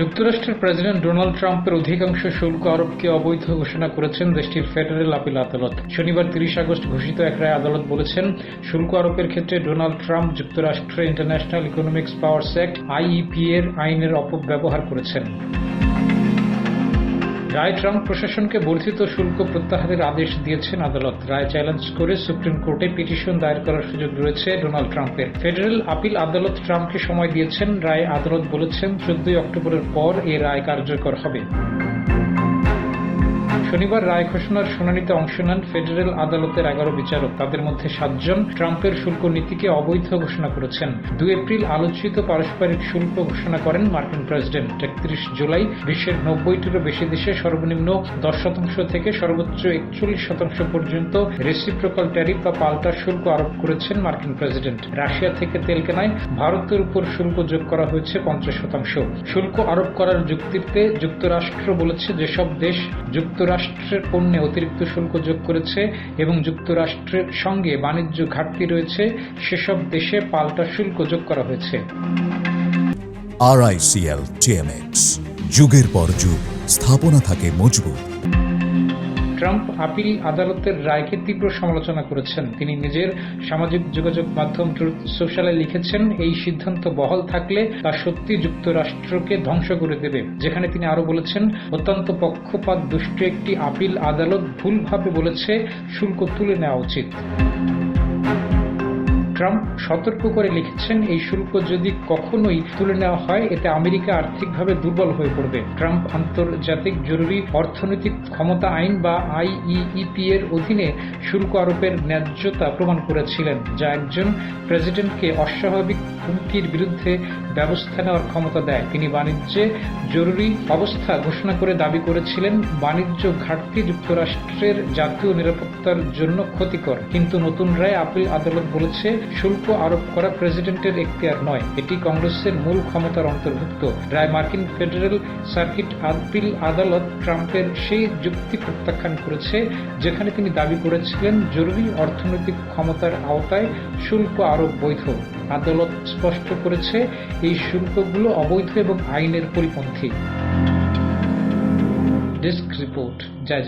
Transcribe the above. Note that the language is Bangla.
যুক্তরাষ্ট্রের প্রেসিডেন্ট ডোনাল্ড ট্রাম্পের অধিকাংশ শুল্ক আরোপকে অবৈধ ঘোষণা করেছেন দেশটির ফেডারেল আপিল আদালত। শনিবার তিরিশ আগস্ট ঘোষিত এক রায় আদালত বলেছেন, শুল্ক আরোপের ক্ষেত্রে ডোনাল্ড ট্রাম্প যুক্তরাষ্ট্রের international economics powers act IEEP এর আইনের অপব্যবহার করেছেন। রায় ট্রাম্প প্রশাসনকে বর্ধিত শুল্ক প্রত্যাহারের আদেশ দিয়েছেন আদালত। রায় চ্যালেঞ্জ করে সুপ্রিম কোর্টে পিটিশন দায়ের করার সুযোগ রয়েছে ডোনাল্ড ট্রাম্পের। ফেডারেল আপিল আদালত ট্রাম্পকে সময় দিয়েছেন। রায় আদালত বলেছেন, চোদ্দই অক্টোবরের পর এ রায় কার্যকর হবে। শনিবার রায় ঘোষণার শুনানিতে অংশ নেন ফেডারেল আদালতের এগারো বিচারক। তাদের মধ্যে সাতজন ট্রাম্পের শুল্ক নীতিকে অবৈধ ঘোষণা করেছেন। দুই এপ্রিল আলোচিত পারস্পরিক শুল্ক ঘোষণা করেন মার্কিন প্রেসিডেন্ট। একত্রিশ জুলাই বিশ্বের নব্বইটিরও বেশি দেশে সর্বনিম্ন দশ শতাংশ থেকে সর্বোচ্চ একচল্লিশ শতাংশ পর্যন্ত রেসিপ্রোকাল ট্যারিফ বা পাল্টা শুল্ক আরোপ করেছেন মার্কিন প্রেসিডেন্ট। রাশিয়া থেকে তেল কেনায় ভারতের উপর শুল্ক যোগ করা হয়েছে পঞ্চাশ শতাংশ। শুল্ক আরোপ করার যুক্তিতে যুক্তরাষ্ট্র বলেছে, যেসব দেশ যুক্তরাষ্ট্রের পণ্যে অতিরিক্ত শুল্ক যোগ করেছে এবং যুক্তরাষ্ট্রের সঙ্গে বাণিজ্য ঘাটতি রয়েছে, সেসব দেশে পাল্টা শুল্ক যোগ করা হয়েছে। আরআইসিএল টিএমএক্স যুগের পর যুগ, স্থাপনা থাকে মজবুত। ট্রাম্প আপিল আদালতের রায়কে তীব্র সমালোচনা করেছেন। তিনি নিজের সামাজিক যোগাযোগ মাধ্যম সোশ্যালে লিখেছেন, এই সিদ্ধান্ত বহাল থাকলে তা সত্যি যুক্তরাষ্ট্রকে ধ্বংস করে দেবে। যেখানে তিনি আরও বলেছেন, অত্যন্ত পক্ষপাত দুষ্ট একটি আপিল আদালত ভুলভাবে বলেছে, শুল্ক তুলে নেওয়া উচিত। ট্রাম্প সতর্ক করে লিখেছেন, এই শুল্ক যদি কখনোই তুলে নেওয়া হয়, এতে আমেরিকা আর্থিকভাবে দুর্বল হয়ে পড়বে। ট্রাম্প আন্তর্জাতিক জরুরি অর্থনৈতিক ক্ষমতা আইন বা আইইইপি এর অধীনে শুল্ক আরোপের ন্যায্যতা প্রমাণ করেছিলেন, যা একজন প্রেসিডেন্টকে অস্বাভাবিক হুমকির বিরুদ্ধে ব্যবস্থা নেওয়ার ক্ষমতা দেয়। তিনি বাণিজ্যে জরুরি অবস্থা ঘোষণা করে দাবি করেছিলেন, বাণিজ্য ঘাটতি যুক্তরাষ্ট্রের জাতীয় নিরাপত্তার জন্য ক্ষতিকর। কিন্তু নতুন রায় আপিল আদালত বলেছে শুল্ক আরোপ করা প্রেসিডেন্টের এখতিয়ার নয়। এটি কংগ্রেসের মূল ক্ষমতার অন্তর্ভুক্ত। রায় মার্কিন ফেডারেল সার্কিট আপিল আদালত ট্রাম্পের সেই যুক্তি প্রত্যাখ্যান করেছে, যেখানে তিনি দাবি করেছিলেন জরুরি অর্থনৈতিক ক্ষমতার আওতায় শুল্ক আরোপ বৈধ। আদালত স্পষ্ট করেছে, এই শুল্কগুলো অবৈধ এবং আইনের পরিপন্থী। ডেস্ক রিপোর্ট, জয়